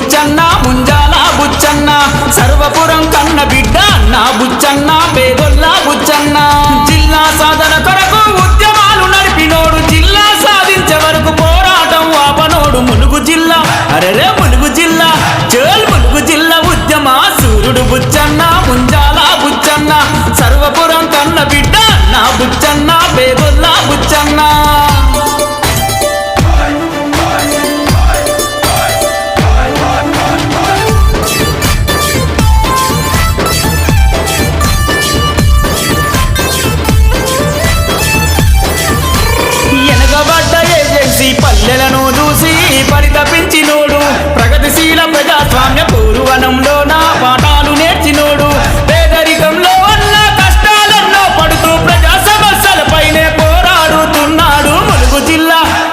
బుచ్చన్న ముంజాల బుచ్చన్న సర్వపురం కన్న బిడ్డ నా బుచ్చన్న పేదొల్ల బుచ్చన్న. జిల్లా సాధన కొరకు ఉద్యమాలు నడిపినోడు జిల్లా సాధించే వరకు పోరాటం ఆపనోడు ములుగు జిల్లా. అరెరే ములుగు జిల్లా చేల్ ములుగు జిల్లా ఉద్యమ? సూర్యుడు బుచ్చన్న ముంజాల బుచ్చన్న సర్వపురం కన్న బిడ్డ నా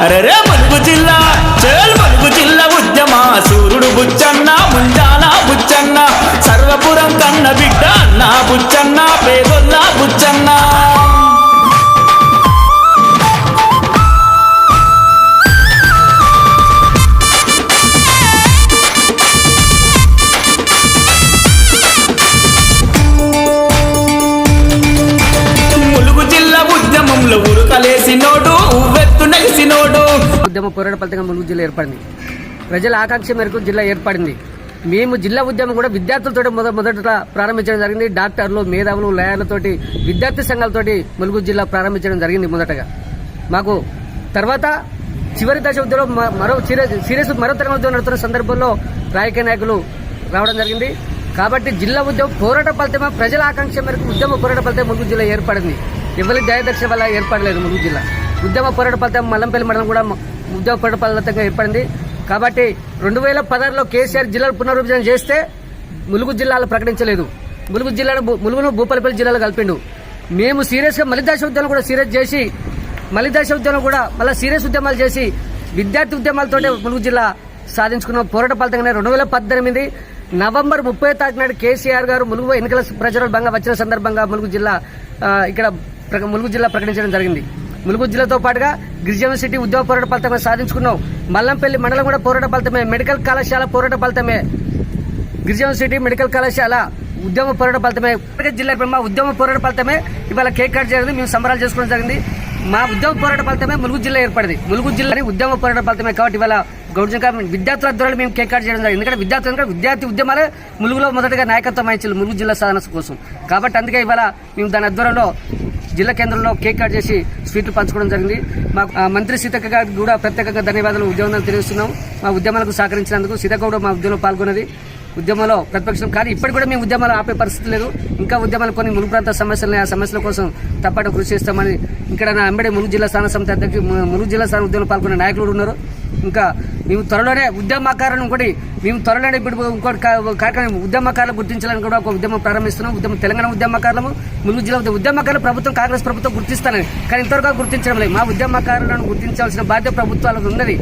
జిల్లా అరెరే ఉద్యమ పోరాట ఫలితంగా ములుగు జిల్లా ఏర్పడింది. ప్రజల ఆకాంక్ష మేరకు జిల్లా ఏర్పడింది. మేము జిల్లా ఉద్యమం కూడా విద్యార్థులతో మొద మొదట ప్రారంభించడం జరిగింది. డాక్టర్లు మేధావులు లయాలతోటి విద్యార్థి సంఘాలతోటి ములుగు జిల్లా ప్రారంభించడం జరిగింది మొదటగా. మాకు తర్వాత చివరి దశ ఉద్యమం మరో సీరియస్ సీరియస్ మరో తరగతి ఉద్యమం నడుతున్న సందర్భంలో రాజకీయ నాయకులు రావడం జరిగింది. కాబట్టి జిల్లా ఉద్యమం పోరాట ఫలితమే ప్రజల ఆకాంక్ష మేరకు ఉద్యమ పోరాట ఫలితం ములుగు జిల్లా ఏర్పడింది. ఎవరి దయదక్ష వల్ల ఏర్పడలేదు ములుగు జిల్లా. ఉద్యమ పోరాట ఫలితం మల్లంపల్లి మండలం కూడా ఉద్యోగ ఉద్యమ పోరాట ఏర్పడింది. కాబట్టి రెండు వేల పదహారులో కేసీఆర్ జిల్లాలు పునర్విభజన చేస్తే ములుగు జిల్లాలో ప్రకటించలేదు. ములుగు జిల్లాను ములుగును భూపాలపల్లి జిల్లాలో కలిపిండు. మేము సీరియస్గా మలిదాశ ఉద్యమం కూడా సీరియస్ చేసి మలిదాశ ఉద్యమం కూడా మళ్ళీ సీరియస్ ఉద్యమాలు చేసి విద్యార్థి ఉద్యమాలతోనే ములుగు జిల్లా సాధించుకున్న. పోరాట ఫలితంగానే రెండు వేల పద్దెనిమిది నవంబర్ ముప్పై తారీఖు నాడు కేసీఆర్ గారు ములుగు ఎన్నికల ప్రచారం వచ్చిన సందర్భంగా ములుగు జిల్లా ఇక్కడ ప్ర- ములుగు జిల్లా ప్రకటించడం జరిగింది. ములుగు జిల్లాతో పాటుగా గిరిజన సిటీ ఉద్యోగ పోరాట ఫలితమే సాధించుకున్నాం. మల్లంపల్లి మండలం కూడా పోరాట ఫలితమే. మెడికల్ కళాశాల పోరాట ఫలితమే. గిరిజన సిటీ మెడికల్ కళాశాల ఉద్యమ పోరాట ఫలితమే. జిల్లా మా ఉద్యమ పోరాట ఫలితమే. ఇవాళ కేక్ కట్ జరిగింది. మేము సంబరాలు చేసుకోవడం జరిగింది. మా ఉద్యమ పోరాట ఫలితమే ములుగు జిల్లా ఏర్పడింది. ములుగు జిల్లాని ఉద్యమ పోరాట ఫలితమే కాబట్టి ఇవాళ గౌరవ విద్యార్థుల ద్వారా మేము కేక్ కట్ చేయడం జరిగింది. ఎందుకంటే విద్యార్థులు విద్యార్థి ఉద్యమాలే ములుగులో మొదటగా నాయకత్వం వహించారు ములుగు జిల్లా సాధన కోసం. కాబట్టి అందుకే ఇవాళ మేము దాని ఆధ్వర్యంలో జిల్లా కేంద్రంలో కేక్ కట్ చేసి స్వీట్లు పంచుకోవడం జరిగింది. మా మంత్రి సీతక్క గారికి కూడా ప్రత్యేకంగా ధన్యవాదాలు ఉద్యమం తెలియజేస్తున్నాం. మా ఉద్యమాలకు సహకరించినందుకు సీతక్క కూడా మా ఉద్యమంలో పాల్గొన్నది. ఉద్యమంలో ప్రతిపక్షం కానీ ఇప్పటి కూడా మేము ఉద్యమాలు ఆపే పరిస్థితి లేదు. ఇంకా ఉద్యమాలు కొన్ని ములుగు ప్రాంత సమస్యలు ఆ సమస్యల కోసం తప్పట కృషి చేస్తామని ఇక్కడ నా అంబడే ములుగు జిల్లా స్థాన సమితి అధ్యక్షుడు ములుగు జిల్లా స్థాన ఉద్యమంలో పాల్గొనే నాయకులు ఉన్నారు. ఇంకా మేము త్వరలోనే ఉద్యమకారులను ఇంకోటి మేము త్వరలోనే ఇప్పుడు ఇంకోటి కార్యక్రమం ఉద్యమకారులు గుర్తించాలని కూడా ఒక ఉద్యమం ప్రారంభిస్తున్నాం. ఉద్యమం తెలంగాణ ఉద్యమకారులము ములుగు జిల్లా ఉద్యమకారులు ప్రభుత్వం కాంగ్రెస్ ప్రభుత్వం గుర్తిస్తానని. కానీ ఇంతవరకు గుర్తించడం లేదు. మా ఉద్యమకారులను గుర్తించాల్సిన బాధ్యత ప్రభుత్వాలకు ఉన్నది.